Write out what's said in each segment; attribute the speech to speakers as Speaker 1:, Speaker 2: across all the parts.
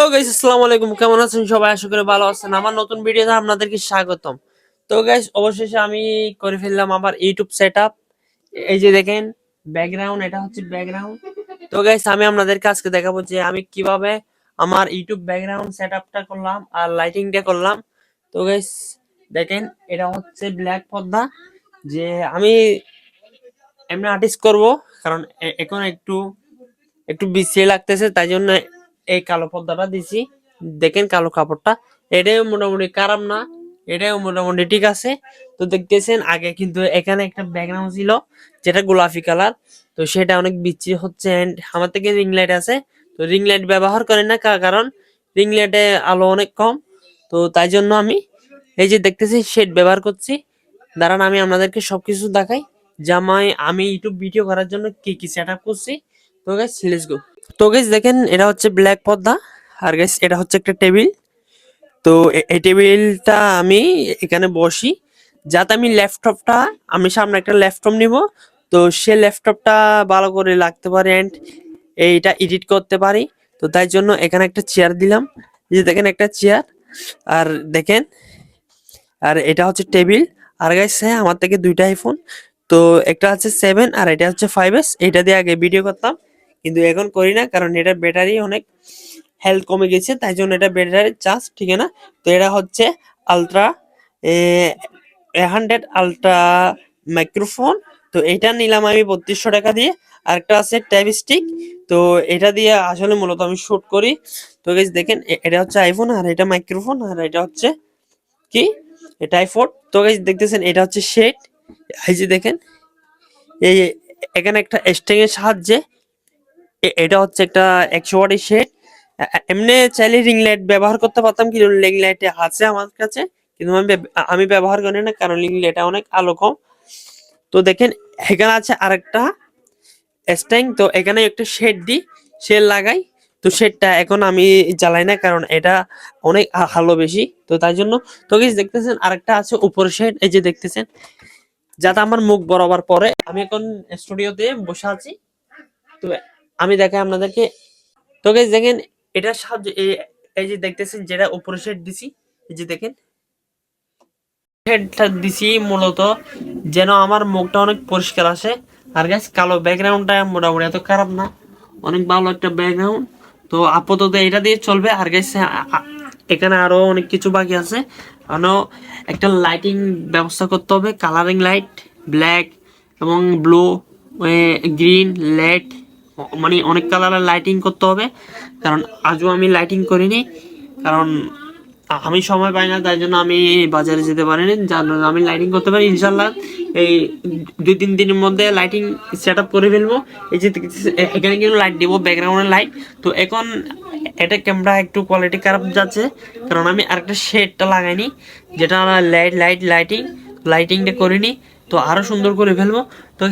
Speaker 1: Hello guys আসসালামু আলাইকুম। কেমন আছেন সবাই? আশা করি ভালো আছেন। আমার নতুন ভিডিওতে আপনাদেরকে স্বাগতম। তো গাইস অবশেষে আমি করে ফেললাম আমার ইউটিউব সেটআপ এই যে দেখেন ব্যাকগ্রাউন্ড এটা হচ্ছে ব্যাকগ্রাউন্ড তো গাইস আমি আপনাদেরকে আজকে দেখাবো যে আমি কীভাবে আমার ইউটিউব ব্যাকগ্রাউন্ড সেটআপটা করলাম আর লাইটিংটা করলাম। তো গাইস দেখেন, এটা হচ্ছে ব্ল্যাক পর্দা। যে আমি এমনি আর্টিস্ট করব, কারণ এখন একটু একটু বিশ্রী লাগতেছে, তাই জন্য এই কালো পর্দাটা দিছি। দেখেন কালো কাপড়টা। এটাও মোটামুটি খারাপ না। এটাও মোটামুটি ঠিক আছে। তো দেখতেছেন, আগে কিন্তু এখানে একটা ব্যাকগ্রাউন্ড ছিল, যেটা গোলাপি কালার। তো সেটা অনেক বিচ্ছি হচ্ছে আমার থেকে রিং লাইট আছে। তো রিং লাইট ব্যবহার করি না কারণ রিং লাইটে আলো অনেক কম। তো তাই জন্য আমি এই যে দেখতেছি শেড ব্যবহার করছি। দাঁড়ান, আমি আপনাদেরকে সবকিছু দেখাই। জামাই, আমি ইউটিউব ভিডিও করার জন্য কি কি সেট করছি। তো গাইস লেটস গো তো গাইস দেখেন, এটা হচ্ছে ব্ল্যাক পর্দা, আর গাইস এটা হচ্ছে একটা টেবিল তো এই টেবিলটা আমি এখানে বসি, যাতে আমি ল্যাপটপটা, আমি সামনে একটা ল্যাপটপ নিব। তো সে ল্যাপটপটা ভালো করে লাগতে পারে অ্যান্ড এইটা এডিট করতে পারি। তো তাই জন্য এখানে একটা চেয়ার দিলাম। যে দেখেন একটা চেয়ার আর দেখেন, আর এটা হচ্ছে টেবিল আর গাইস হ্যাঁ আমার থেকে দুইটা আইফোন তো একটা হচ্ছে সেভেন আর এটা হচ্ছে ফাইভ এস এটা দিয়ে আগে ভিডিও করতাম। কিন্তু এখন করি না, কারণ এটা ব্যাটারি অনেক হেলথ কমে গেছে, তাই জন্য এটা ব্যাটারি চার্জ ঠিক না? তো এটা হচ্ছে ultra A hundred ultra microphone তো এটা নিলাম আমি বত্রিশশো টাকা দিয়ে। আর একটা আছে ট্যাব স্টিক তো এটা দিয়ে আসলে মূলত আমি শুট করি। তো গাইস দেখেন এটা হচ্ছে আইফোন আর এটা মাইক্রোফোন আর এটা হচ্ছে কি? এটা আইফোন তো গাইস দেখতেছেন, এটা হচ্ছে শেড এই যে দেখেন, এই এখানে একটা স্ট্রিং এর সাহায্যে এটা হচ্ছে একটা একশো ওয়াটের শেড। এমনি চাইলে রিং লাইট ব্যবহার করতে পারতাম, কিন্তু রিং লাইট আছে আমার কাছে, কিন্তু আমি আমি ব্যবহার করি না, কারণ রিং লাইট অনেক আলো কম। তো দেখেন, এখানে আছে আরেকটা স্ট্যাং তো এখানে একটা শেড দিই শেড লাগাই। তো শেডটা এখন আমি জ্বালাই না, কারণ এটা অনেক আলো বেশি, তো তাই জন্য, তো কিছু দেখতেছেন, আরেকটা আছে উপরে শেড, এই যে দেখতেছেন। যাতে আমার মুখ বরাবর পরে, আমি এখন স্টুডিওতে বসে আছি। তো আমি দেখাই আপনাদেরকে। তো গাইস দেখেন, এটা সাহায্যে এই- যে দেখতেছেন যেটা উপরে শেড দিছি, এই যে দেখেন। শেডটা দিছি মূলত যেন আমার মুখটা অনেক পরিষ্কার আসে। আর গাইস কালো ব্যাকগ্রাউন্ডটা মোটামুটি এত খারাপ না, অনেক ভালো একটা ব্যাকগ্রাউন্ড তো আপাতত এটা দিয়ে চলবে। আর গাইস এখানে আরও অনেক কিছু বাকি আছে। আরও একটা লাইটিং ব্যবস্থা করতে হবে। কালারিং লাইট ব্ল্যাক এবং ব্লু গ্রিন লেড মানে অনেক কালারের লাইটিং করতে হবে। কারণ আজও আমি লাইটিং করিনি। কারণ আমি সময় পাই না, তাই জন্য আমি বাজারে যেতে পারিনি। যার আমি লাইটিং করতে পারি ইনশাল্লাহ এই দুই তিন দিনের মধ্যে লাইটিং সেট আপ করে ফেলব। এই যে এখানে কিন্তু লাইট দিব ব্যাকগ্রাউন্ডের লাইট তো এখন এটা ক্যামেরা একটু কোয়ালিটি খারাপ যাচ্ছে। কারণ আমি আরেকটা শেডটা লাগাইনি, যেটা লাইট লাইট লাইটিং লাইটিংটা করিনি। তো আরও সুন্দর করে ফেলব। তো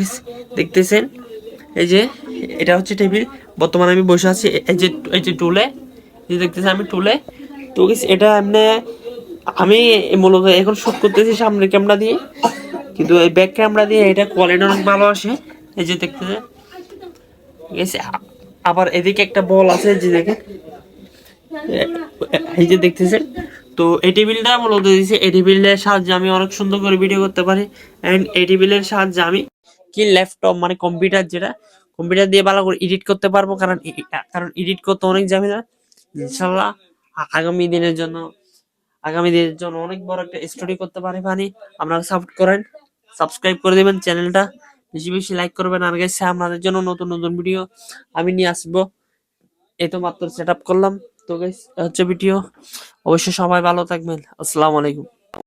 Speaker 1: দেখতেছেন এই যে, এটা হচ্ছে টেবিল। বর্তমানে আমি বসে আছি এই যে এই যে টুলে। যে দেখতেছি আমি টুলে। তো এটা এমনি আমি মূলত এখন শুট করতেছি সামনে ক্যামেরা দিয়ে। কিন্তু এই ব্যাক ক্যামেরা দিয়ে এটা কোয়ালিটি অনেক ভালো আসে। এই যে দেখতেছে ঠিক আছে আবার এদিকে একটা বল আছে যে দেখেন। এই যে দেখতেছেন। তো এই টেবিলটা মূলত দিয়েছে, এই টেবিলের সাহায্যে আমি অনেক সুন্দর করে ভিডিও করতে পারি। এন্ড এই টেবিলের সাহায্যে আমি কি ল্যাপটপ মানে কম্পিউটার যেটা কম্পিউটার দিয়ে ভালো করে এডিট করতে পারব, কারণ কারণ এডিট করতে অনেক ঝামেলা। ইনশাল্লাহ আগামী দিনের জন্য, আগামী দিনের জন্য অনেক বড় একটা স্টোরি করতে পারি পানি আপনারা সাপোর্ট করেন সাবস্ক্রাইব করে দেবেন চ্যানেলটা বেশি বেশি লাইক করবেন। আর গেছে আপনাদের জন্য নতুন নতুন ভিডিও আমি নিয়ে আসব। এই তো মাত্র সেট করলাম। তো হচ্ছে ভিডিও অবশ্যই সবাই ভালো থাকবেন। আসসালামু আলাইকুম।